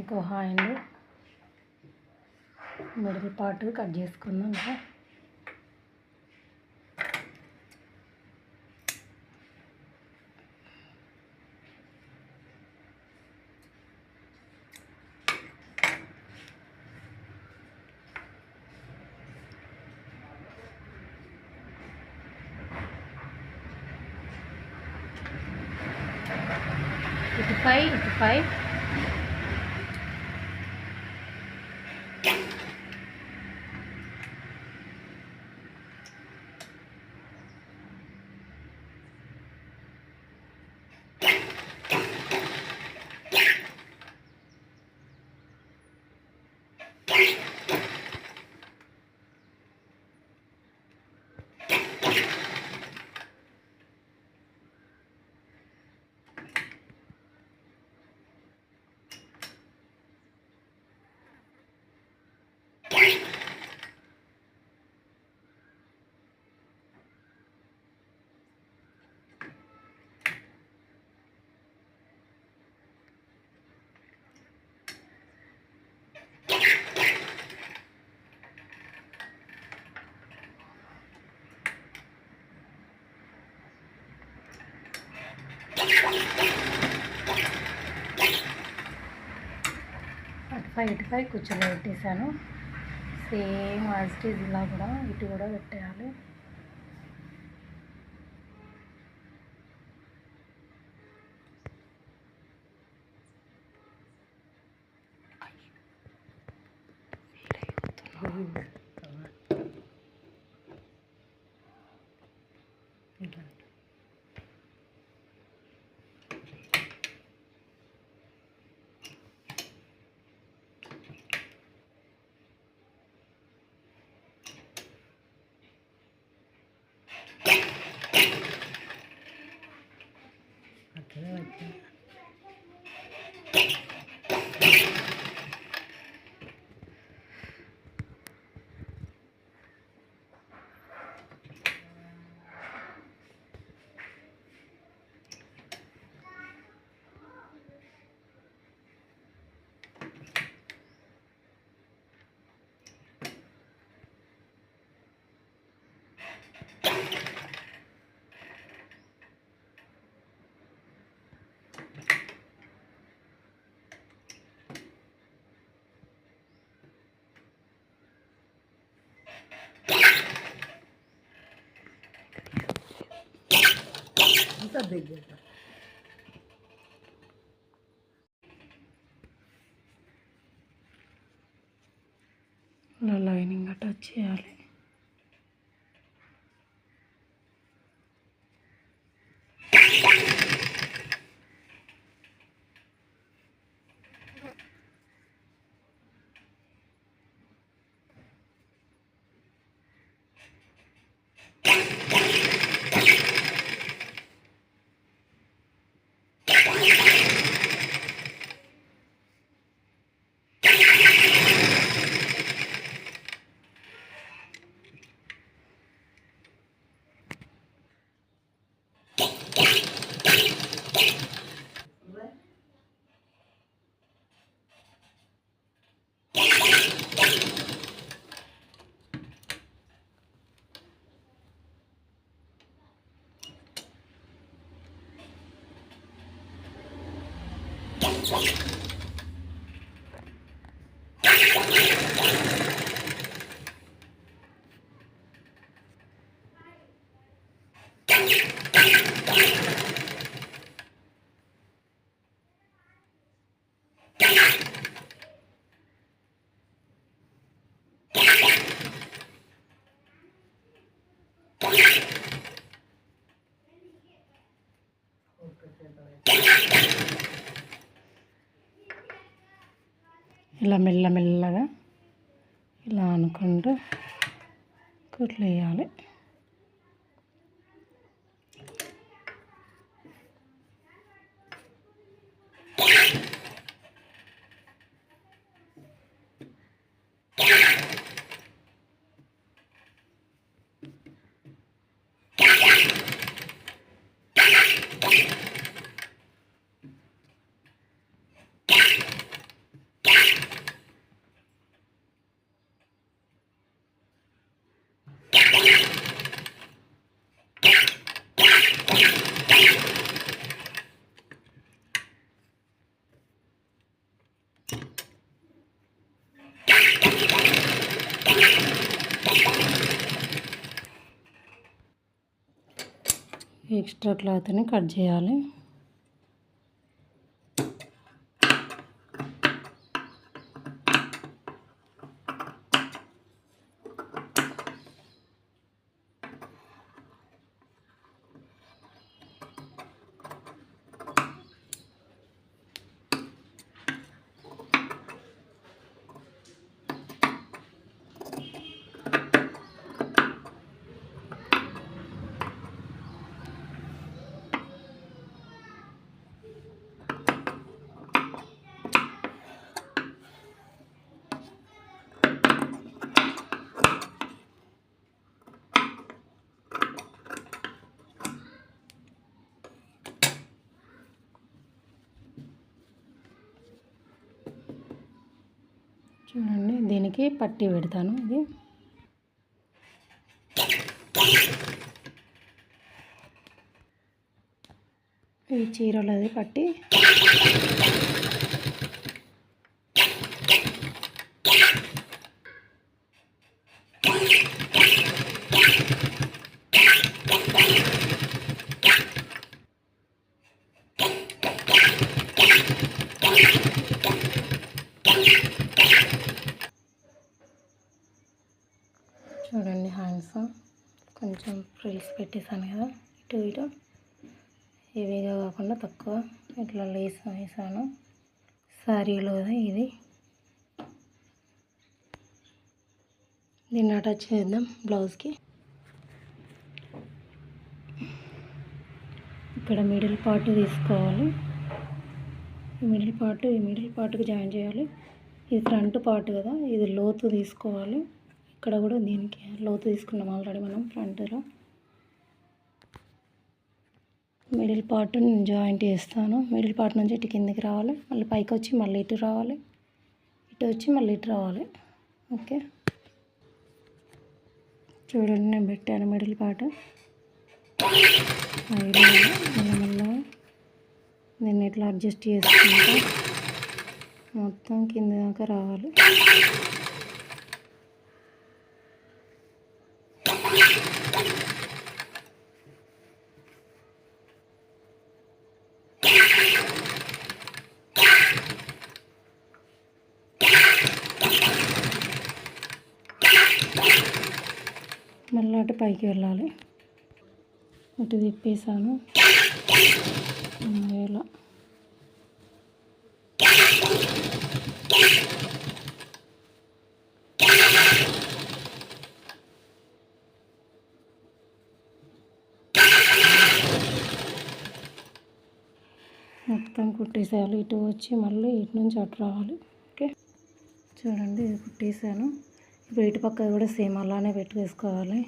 ఇంకో hand middle part cut చేసుకుందాం ఇంకా ఇటు ఫైవ్ ఫైవ్ అటు ఫైవ్ ఇటు ఫైవ్ కూర్చొని పెట్టేశాను. సేమ్ యాజ్ ఇలా కూడా ఇటు కూడా పెట్టేయాలి. అట్లనే దగ్గర ఇలా మెల్లమెల్లగా ఇలా అనుకుంటూ కుట్లు వేయాలి. ఎక్స్ట్రా క్లాత్ని కట్ చేయాలి. చూడండి దీనికి పట్టి పెడతాను ఇది. ఈ చీరలది పట్టి చూడండి హ్యాండ్స్ కొంచెం ఫ్రిల్స్ పెట్టేసాను కదా ఇటు ఇటు హెవీగా కాకుండా తక్కువ ఇట్లా లేస్ వేసాను. శారీలో ఇది. దీన్ని అటాచ్ చేద్దాం బ్లౌజ్కి. ఇక్కడ మిడిల్ పార్ట్ తీసుకోవాలి. ఈ మిడిల్ పార్ట్ ఈ మిడిల్ పార్ట్కి జాయిన్ చేయాలి. ఇది ఫ్రంట్ పార్ట్ కదా ఇది లోతు తీసుకోవాలి. ఇక్కడ కూడా దీనికి లోతు తీసుకున్నాం ఆల్రెడీ మనం ఫ్రంట్లో. మిడిల్ పార్ట్ నేను జాయింట్ చేస్తాను. మిడిల్ పార్ట్ నుంచి ఇటు కిందికి రావాలి. మళ్ళీ పైకి వచ్చి మళ్ళీ ఇటు రావాలి. ఇటు వచ్చి మళ్ళీ ఇటు రావాలి. ఓకే? చూడండి నేను పెట్టాను మిడిల్ పార్ట్. మళ్ళీ దీన్ని ఇట్లా అడ్జస్ట్ చేసుకుంటా? మొత్తం కింద దాకా రావాలి మళ్ళీ అటు పైకి వెళ్ళాలి. ఇటు తిప్పేసాను ఇలా. మొత్తం కుట్టేసేయాలి. ఇటు వచ్చి మళ్ళీ ఇటు నుంచి అటు రావాలి. ఓకే? చూడండి ఇది కుట్టేసాను ఇప్పుడు ఇటు పక్క కూడా సేమ్ అలానే పెట్టుకేసుకోవాలి.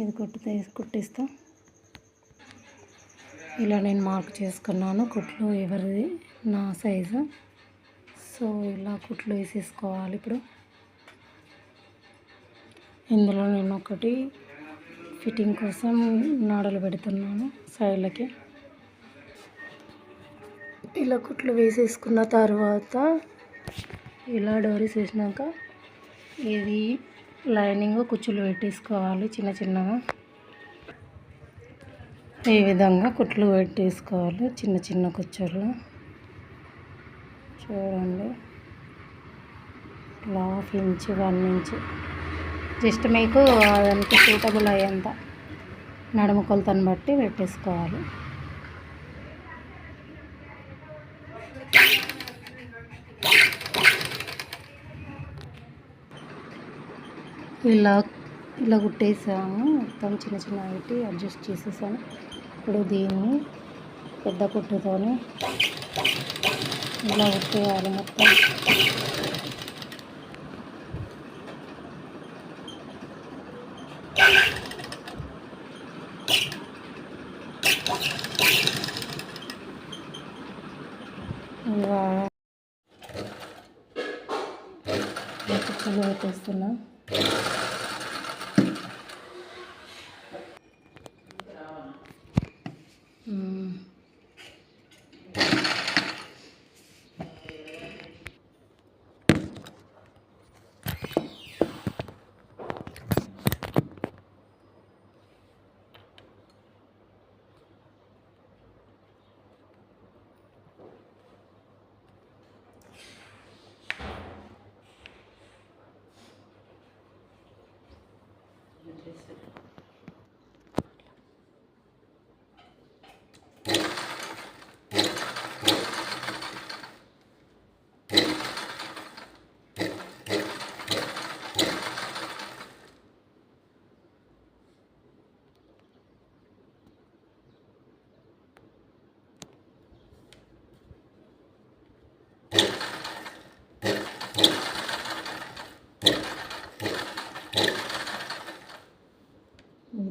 ఇది కుట్టితే కుట్టిస్తాం. ఇలా నేను మార్క్ చేసుకున్నాను. కుట్లు ఎవరిది? నా సైజు. సో ఇలా కుట్లు వేసేసుకోవాలి ఇప్పుడు. ఇందులో నేను ఒకటి ఫిట్టింగ్ కోసం నాడలు పెడుతున్నాను సైడ్లకి. ఇలా కుట్లు వేసేసుకున్న తర్వాత ఇలా డోరీస్ వేసినాక ఇది లైనింగ్ కుచ్చులు పెట్టేసుకోవాలి చిన్న చిన్నగా. ఈ విధంగా కుట్లు పెట్టేసుకోవాలి చిన్న చిన్న కుచ్చులు. చూడండి. Half inch one inch. Just మీకు అదంతా సూటబుల్ అయ్యేంత నడుము కొలతను బట్టి పెట్టేసుకోవాలి. ఇలా ఇలా కుట్టేసాము. మొత్తం చిన్న చిన్న పెట్టి అడ్జస్ట్ చేసేసాను. ఇప్పుడు దీన్ని పెద్ద కుట్టుతోని ఇలా కుట్టేయాలి మొత్తం. 嗯。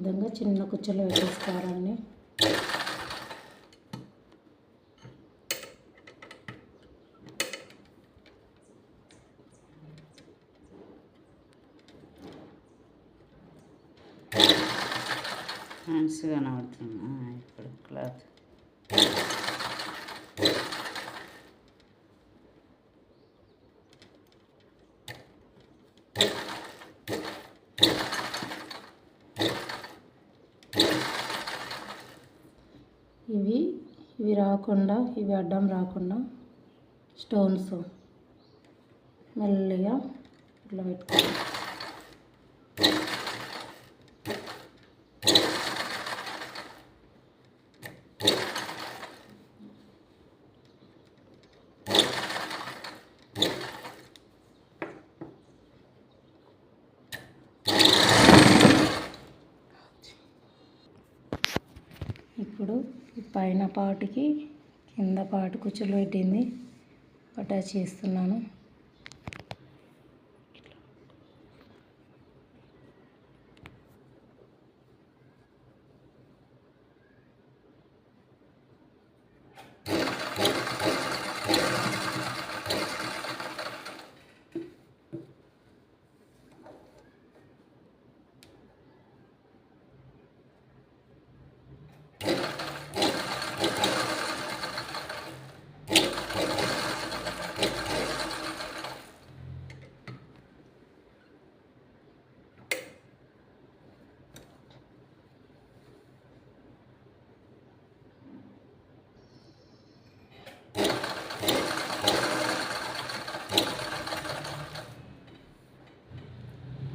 విధంగా చిన్న కుచ్చలు వేసేసుకోవాలండి. మంచిగా కనబడుతున్నా ఇప్పుడు క్లాత్ ఇవి ఇవి రాకుండా ఇవి అడ్డం రాకుండా స్టోన్స్ మెల్లిగా ఇట్లా పెట్టుకోవాలి ఇప్పుడు ఈ పైన పార్ట్కి కింద పాటు కుచ్చులు పెట్టింది. అటాచ్ చేస్తున్నాను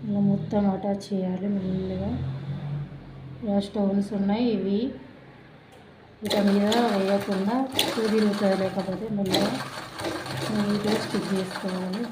ఇలా మొత్తం అటాచ్ చేయాలి మెల్లిగా ఇలా స్టోన్స్ ఉన్నాయి. ఇవి ఇక మీద వేయకుండా సూది లేకపోతే మెల్లగా నీట్గా స్టిక్ చేసుకోవాలి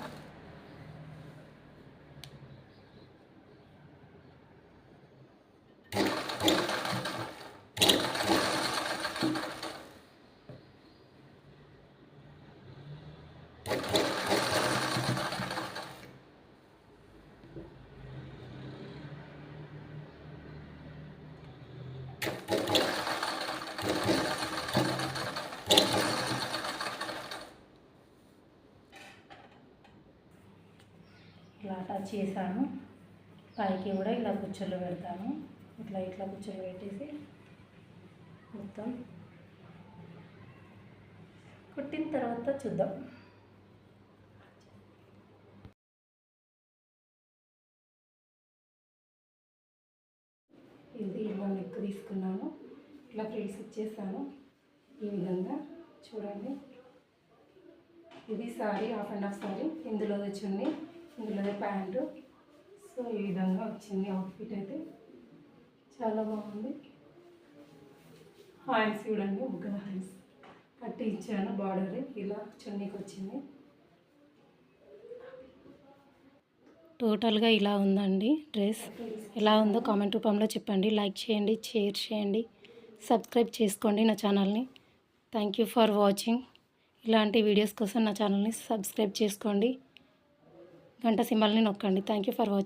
ఇలా అటాచ్ చేశాను. పైకి కూడా ఇలా కుచ్చలు పెడతాను. ఇట్లా ఇట్లా కుచ్చలు పెట్టేసి మొత్తం కుట్టిన తర్వాత చూద్దాం. ఇది ఇలా నెక్ తీసుకున్నాను. ఇట్లా ఫ్రీస్ ఇచ్చేసాను. ఈ విధంగా చూడండి. ఇది sari half and half sari. ఇందులో తెచ్చుండి ఇందులో ప్యాంటు. సో ఈ విధంగా వచ్చింది అవుట్ఫిట్ అయితే. చాలా బాగుంది. హాయిస్ చూడండి ముగ్గురు హాయిస్ కట్టి ఇచ్చాను బార్డర్ ఇలా చున్నీకి వచ్చింది. టోటల్గా ఇలా ఉందండి డ్రెస్. ఎలా ఉందో కామెంట్ రూపంలో చెప్పండి. లైక్ చేయండి షేర్ చేయండి సబ్స్క్రైబ్ చేసుకోండి నా ఛానల్ని థ్యాంక్ యూ ఫర్ వాచింగ్ ఇలాంటి వీడియోస్ కోసం నా ఛానల్ని సబ్స్క్రైబ్ చేసుకోండి. గంట సింబల్ని నొక్కండి. Thank you for watching